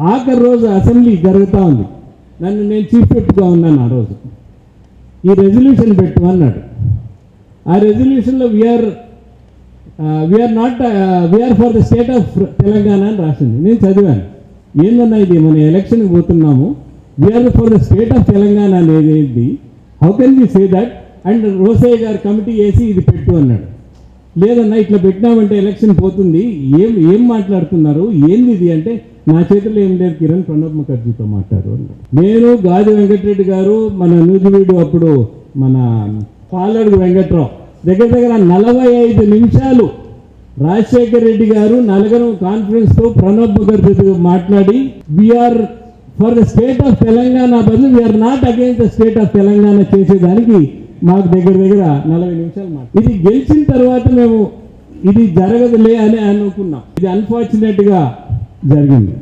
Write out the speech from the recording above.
ఆఖరి రోజు అసెంబ్లీ జరుగుతూ ఉంది నన్ను నేను చీఫ్ విప్గా ఉన్నాను ఆ రోజు. ఈ రెజల్యూషన్ పెట్టు అన్నాడు. ఆ రెజల్యూషన్లో we're we're not we're for the state of Telangana అని రాసింది. నేను చదివాను. ఏందన్నా ఇది? మన ఎలక్షన్కి పోతున్నాము. We're for the state of Telangana అనేది. How can we say that and Rosaiah గారు కమిటీ వేసి ఇది పెట్టు అన్నాడు. లేదన్నా ఇట్లా పెట్టినామంటే ఎలక్షన్ పోతుంది. ఏం ఏం మాట్లాడుతున్నారు? ఏంది ఇది అంటే నా చేతిలో ఏం లేదు కిరణ్ ప్రణబ్ ముఖర్జీతో మాట్లాడు నేను గాది వెంకటరెడ్డి గారు మన నూజివీడు అప్పుడు మన పాలడుగు వెంకట్రావు. దగ్గర దగ్గర నలభై ఐదు నిమిషాలు రాజశేఖర్ రెడ్డి గారు నలుగురు కాన్ఫరెన్స్తో ప్రణబ్ ముఖర్జీతో మాట్లాడి we're for the state of Telangana బదులు we're not against the state of Telangana చేసేదానికి మాకు దగ్గర దగ్గర నలభై నిమిషాలు మాట ఇది గెలిచిన తర్వాత మేము ఇది జరగదులే అని అనుకున్నాం. ఇది అన్ఫార్చునేట్గా జరిగింది.